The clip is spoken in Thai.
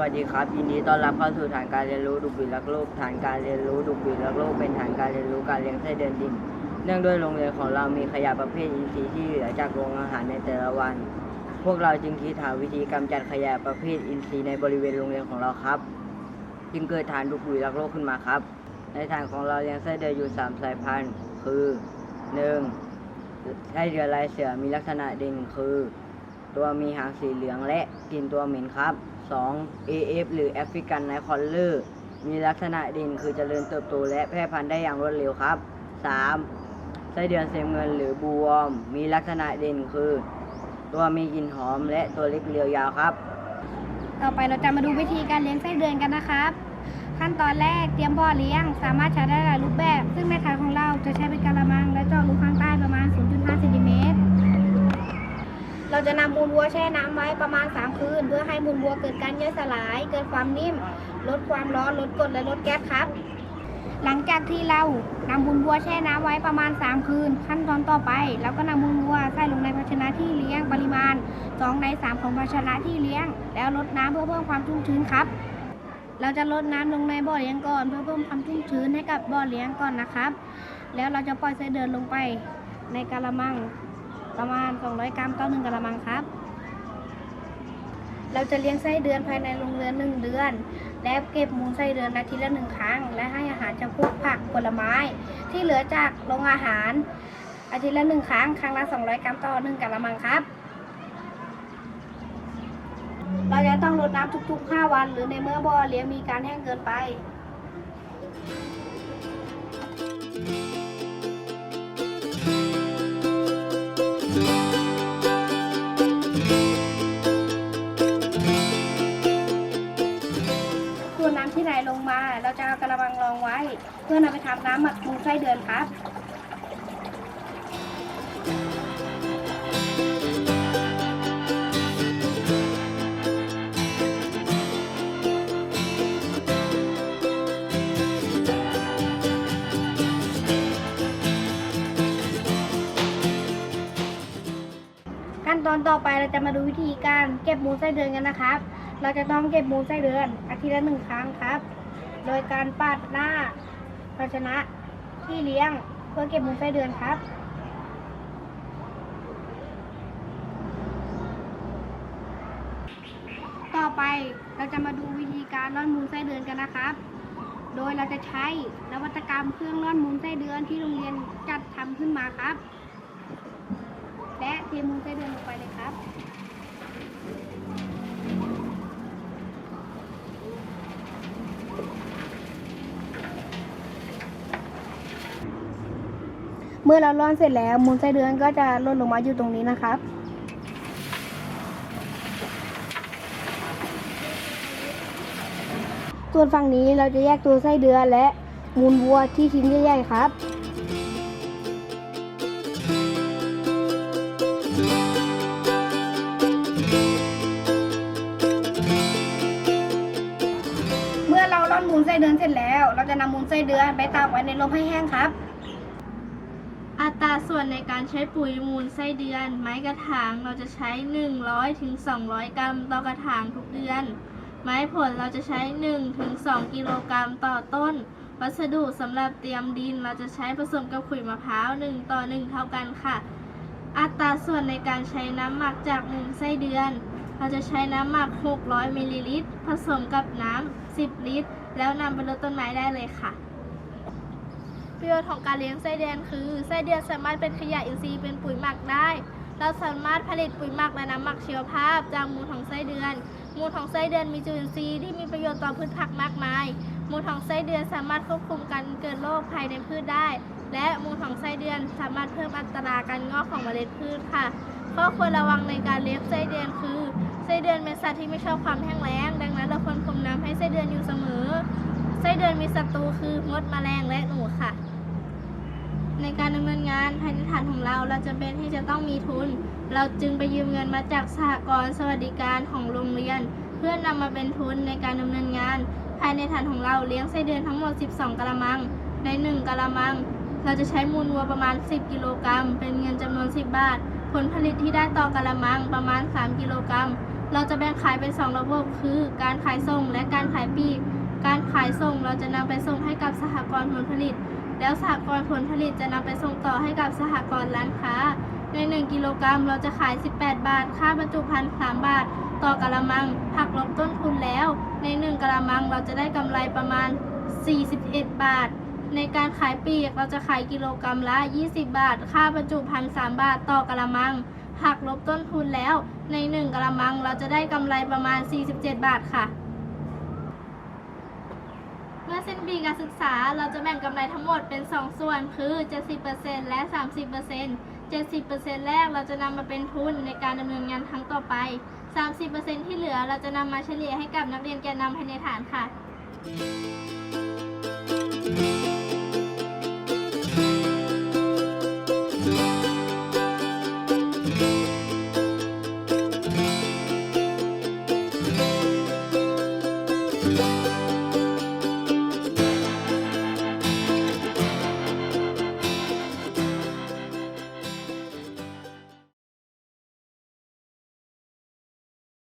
วัสดีครับยินดีต้อนรับเข้าสู่ฐานการเรียนรู้ดุบิดรักโลกฐานการเรียนรู้ดุบิดรักโลกเป็นฐานการเรียนรู้การเลี้ยงไส้เดือนดิน เนื่องด้วยโรงเรียนของเรามีขยะประเภทอินทรีย์ที่เหลือจากโรงอาหารในแต่ละวัน พวกเราจึงคิดหาวิธีกำจัดขยะประเภทอินทรีย์ในบริเวณโรงเรียนของเราครับ จึงเกิดฐานดุบิดรักโลกขึ้นมาครับ ในฐานของเราเลี้ยงไส้เดือนอยู่สามสายพันธุ์ คือหนึ่งไส้เดือนลายเสือมีลักษณะเด่นคือ ตัวมีหางสีเหลืองและกลิ่นตัวเหม็นครับ 2. AF หรือ African Night Crawler มีลักษณะเด่นคือเจริญเติบโตและแพร่พันธุ์ได้อย่างรวดเร็วครับ 3. ไส้เดือนเซมเงินหรือบูวอม มีลักษณะเด่นคือ ตัวมีกลิ่นหอมและตัวเล็กเรียวยาวครับ ต่อไปเราจะมาดูวิธีการเลี้ยงไส้เดือนกันนะครับ ขั้นตอนแรกเตรียมบ่อเลี้ยง สามารถใช้ได้หลายรูปแบบ ซึ่งในฐานของเราจะใช้เป็นกะละมัง และเจาะรูข้างใต้ประมาณ 0.5เซนติเมตร เราจะนำมูลวัวแช่น้ำไว้ประมาณ 3 คืน เพื่อให้มูลวัวเกิดการย่อยสลาย เกิดความนิ่ม ลดความร้อน ลดกรดและลดแก๊สครับ หลังจากที่เรานำมูลวัวแช่น้ำไว้ประมาณ 3 คืน ขั้นตอนต่อไปเราก็นำมูลวัวใส่ลงในภาชนะที่เลี้ยงปริมาณ 2 ใน 3 ของภาชนะที่เลี้ยง แล้วลดน้ำเพื่อเพิ่มความชุ่มชื้นครับ เราจะลดน้ำลงในบ่อเลี้ยงก่อนเพื่อเพิ่มความชุ่มชื้นให้กับบ่อเลี้ยงก่อนนะครับ แล้วเราจะปล่อยไส้เดือนลงไปในกะละมัง ประมาณ 200 กรัมต่อหนึ่งกะละมังครับ เราจะเลี้ยงไส้เดือนภายในโรงเรือนหนึ่งเดือน และเก็บมูลไส้เดือนอาทิตย์ละหนึ่งครั้ง และให้อาหารจำพวกผักผลไม้ ที่เหลือจากโรงอาหาร อาทิตย์ละหนึ่งครั้ง ครั้งละ 200 กรัมต่อหนึ่งกะละมังครับเราจะต้องรดน้ำทุกๆ 5 วัน หรือในเมื่อบ่อเลี้ยงมีการแห้งเกินไป พื่อนำไปทำน้ำหมักมูไส้เดือนครับขั้นตอนต่อไปเราจะมาดูวิธีการเก็บมูลไส้เดือนกันนะครับ เราจะต้องเก็บมูลไส้เดือนอาทิตย์ละหนึ่งครั้งครับ โดยการปาดหน้า ภาชนะที่เลี้ยงเพื่อเก็บมูลไส้เดือนครับ ต่อไปเราจะมาดูวิธีการร่อนมูลไส้เดือนกันนะครับ โดยเราจะใช้นวัตกรรมเครื่องร่อนมูลไส้เดือนที่โรงเรียนจัดทำขึ้นมาครับ และเทมูลไส้เดือนลงไปเลยครับ เมื่อเราร่อนเสร็จแล้วมูลไส้เดือนก็จะล่นลงมาอยู่ตรงนี้นะครับ ส่วนฝั่งนี้เราจะแยกตัวไส้เดือนและมูลวัวที่ชิ้นใหญ่ๆครับเมื่อเราร่อนมูลไส้เดือนเสร็จแล้ว เราจะนำมูลไส้เดือนไปตากไว้ในลมให้แห้งครับ อัตราส่วนในการใช้ปุ๋ยมูลไส้เดือน ไม้กระถางเราจะใช้ 100ถึง200 กรัมต่อกระถางทุกเดือน ไม้ผลเราจะใช้1ถึง2กิโลกรัมต่อต้น วัสดุสำหรับเตรียมดินเราจะใช้ผสมกับขุยมะพร้าว1ต่อ1เท่ากันค่ะ อัตราส่วนในการใช้น้ำหมักจากมูลไส้เดือน เราจะใช้น้ำหมัก 600มิลลิลิตรผสมกับน้ำ10 ลิตร แล้วนำไปรดต้นไม้ได้เลยค่ะ ประโยชน์ของการเลี้ยงไส้เดือนคือไส้เดือนสามารถเป็นขยะอินทรีย์เป็นปุ๋ยหมักได้ เราสามารถผลิตปุ๋ยหมักและน้ำหมักชีวภาพ จากมูลของไส้เดือน มูลของไส้เดือนมีจุลินทรีย์ที่มีประโยชน์ต่อพืชผักมากมาย มูลของไส้เดือนสามารถควบคุมการเกิดโรคภายในพืชได้ และมูลของไส้เดือนสามารถเพิ่มอัตราการงอกของเมล็ดพืชค่ะข้อควรระวังในการเลี้ยงไส้เดือนคือไส้เดือนเป็นสัตว์ที่ไม่ชอบความแห้งแล้ง ดังนั้นเราควรพรมน้ำให้ไส้เดือนอยู่เสมอไส้เดือนมีศัตรูคือมดแมลงและหนูค่ะ การดำเนินงานภายในฐานของเราเราจะเป็นที่จะต้องมีทุน เราจึงไปยืมเงินมาจากสหกรณ์สวัสดิการของโรงเรียน เพื่อนำมาเป็นทุนในการดำเนินงาน ภายในฐานของเราเลี้ยงไส้เดือนทั้งหมด 12 กะละมัง ใน 1กะละมัง เราจะใช้มูลวัวประมาณ 10 กิโลกรัม เป็นเงินจำนวน 10 บาท ผลผลิตที่ได้ต่อกะละมังประมาณ 3 กิโลกรัม เราจะแบ่งขายเป็น 2 ระบบคือ การขายส่งและการขายปลีกการขายส่งเราจะนำไปส่งให้กับสหกรณ์ผลผลิต แล้วสหกรณ์ผลผลิตจะนำไปส่งต่อให้กับสหกรณ์ร้านค้า ใน 1 กิโลกรัมเราจะขาย 18 บาท ค่าบรรจุภัณฑ์3บาท ต่อกะละมังหักลบต้นทุนแล้ว ใน 1กะละมังเราจะได้กำไรประมาณ 41 บาท ในการขายปีกเราจะขายกิโลกรัมละ 20 บาท ค่าบรรจุภัณฑ์3บาท ต่อกะละมังหักลบต้นทุนแล้ว ใน 1กะละมังเราจะได้กำไรประมาณ 47 บาทค่ะ เมื่อสิ้นปีการศึกษาเราจะแบ่งกำไรทั้งหมดเป็น 2 ส่วน คือ 70%และ 30% 70%แรกเราจะนำมาเป็นทุนในการดำเนินงานครั้งต่อไป 30%ที่เหลือเราจะนำมาเฉลี่ยให้กับนักเรียนแกนนำภายในฐานค่ะ